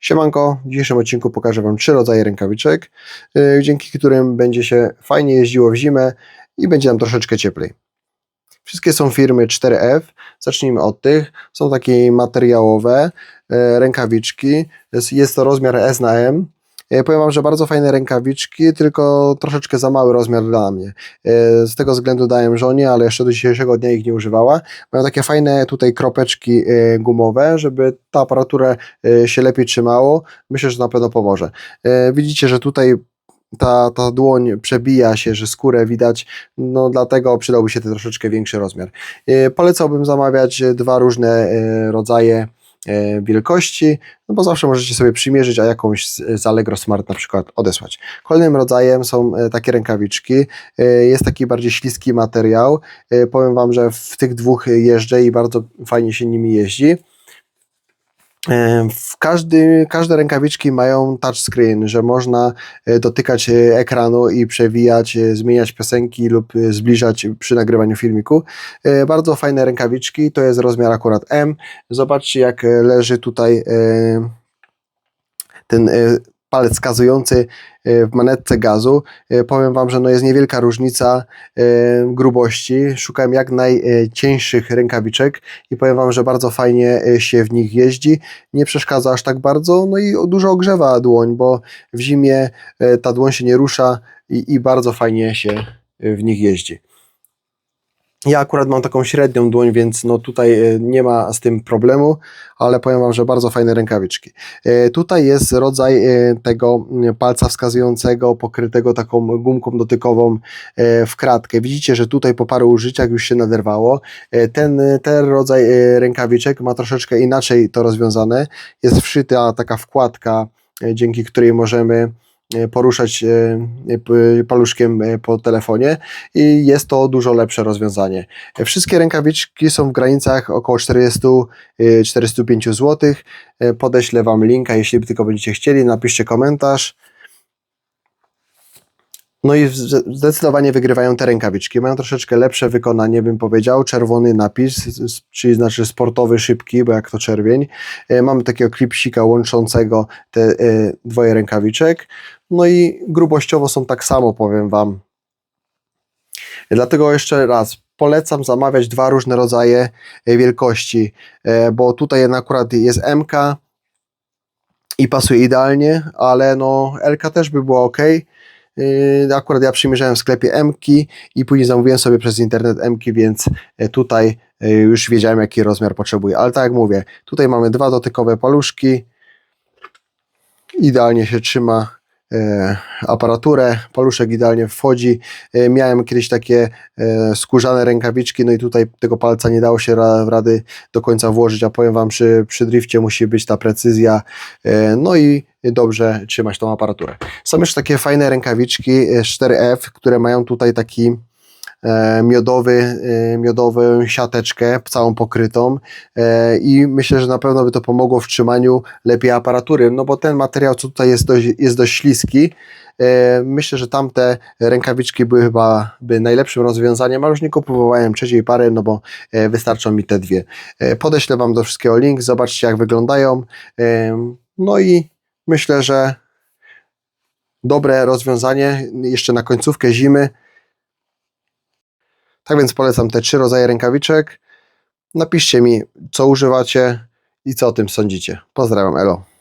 Siemanko, w dzisiejszym odcinku pokażę Wam trzy rodzaje rękawiczek, yy, dzięki którym będzie się fajnie jeździło w zimę i będzie nam troszeczkę cieplej. Wszystkie są firmy 4F, zacznijmy od tych, są takie materiałowe yy, rękawiczki, jest to rozmiar S na M. Yy, Powiem Wam, że bardzo fajne rękawiczki, tylko troszeczkę za mały rozmiar dla mnie. Yy, Z tego względu dałem żonie, ale jeszcze do dzisiejszego dnia ich nie używała. Mają takie fajne tutaj kropeczki yy, gumowe, żeby ta aparaturę się lepiej trzymało, myślę, że na pewno pomoże. Widzicie, że tutaj ta, ta dłoń przebija się, że skórę widać, no dlatego przydałby się ten troszeczkę większy rozmiar. Polecałbym zamawiać dwa różne rodzaje wielkości, no bo zawsze możecie sobie przymierzyć, a jakąś z Allegro Smart na przykład odesłać. Kolejnym rodzajem są y, takie rękawiczki. Y, Jest taki bardziej śliski materiał. Powiem Wam, że w tych dwóch jeżdżę i bardzo fajnie się nimi jeździ. E, W każdy, każde rękawiczki mają touchscreen, że można e, dotykać e, ekranu i przewijać, zmieniać piosenki lub zbliżać przy nagrywaniu filmiku. Bardzo fajne rękawiczki, to jest rozmiar akurat M. Zobaczcie jak leży tutaj ten palec wskazujący e, w manetce gazu. E, Powiem Wam, że no jest niewielka różnica e, grubości. Szukałem jak najcieńszych rękawiczek i powiem Wam, że bardzo fajnie się w nich jeździ. Nie przeszkadza aż tak bardzo, no i dużo ogrzewa dłoń, bo w zimie ta dłoń się nie rusza i, i bardzo fajnie się w nich jeździ. Ja akurat mam taką średnią dłoń, więc no tutaj e, nie ma z tym problemu, ale powiem Wam, że bardzo fajne rękawiczki. E, Tutaj jest rodzaj e, tego mm, palca wskazującego, pokrytego taką gumką dotykową w kratkę. Widzicie, że tutaj po paru użyciach już się naderwało. Ten, ten rodzaj rękawiczek ma troszeczkę inaczej to rozwiązane. Jest wszyta taka wkładka, dzięki której możemy poruszać e, p- paluszkiem e, po telefonie i jest to dużo lepsze rozwiązanie. E, Wszystkie rękawiczki są w granicach około 40-45 zł. E, Podeślę Wam linka, jeśli tylko będziecie chcieli, napiszcie komentarz. No i zdecydowanie wygrywają te rękawiczki. Mają troszeczkę lepsze wykonanie, bym powiedział. Czerwony napis, czyli znaczy sportowy, szybki, bo jak to czerwień. E, Mamy takiego klipsika łączącego te e, dwoje rękawiczek. No i grubościowo są tak samo, powiem Wam. Dlatego jeszcze raz polecam zamawiać dwa różne rodzaje e, wielkości, bo tutaj akurat jest MK i pasuje idealnie, ale no LK też by było ok. Akurat ja przymierzałem w sklepie MK i później zamówiłem sobie przez internet MK, więc e, tutaj e, już wiedziałem jaki rozmiar potrzebuję. Ale tak jak mówię, tutaj mamy dwa dotykowe paluszki. Idealnie się trzyma aparaturę, paluszek idealnie wchodzi. Miałem kiedyś takie skórzane rękawiczki, no i tutaj tego palca nie dało się ra, rady do końca włożyć, a powiem Wam, przy, przy drifcie musi być ta precyzja, no i dobrze trzymać tą aparaturę. Są jeszcze takie fajne rękawiczki e, 4F, które mają tutaj taki e, miodowy, e, miodową siateczkę całą pokrytą e, i myślę, że na pewno by to pomogło w trzymaniu lepiej aparatury, no bo ten materiał co tutaj jest dość, jest dość śliski, E, Myślę, że tamte rękawiczki były chyba by najlepszym rozwiązaniem, ale już nie kupowałem trzeciej pary, no bo e, wystarczą mi te dwie. E, Podeślę Wam do wszystkiego link, zobaczcie jak wyglądają. E, No i myślę, że dobre rozwiązanie jeszcze na końcówkę zimy. Tak więc polecam te trzy rodzaje rękawiczek. Napiszcie mi, co używacie i co o tym sądzicie. Pozdrawiam, Elo.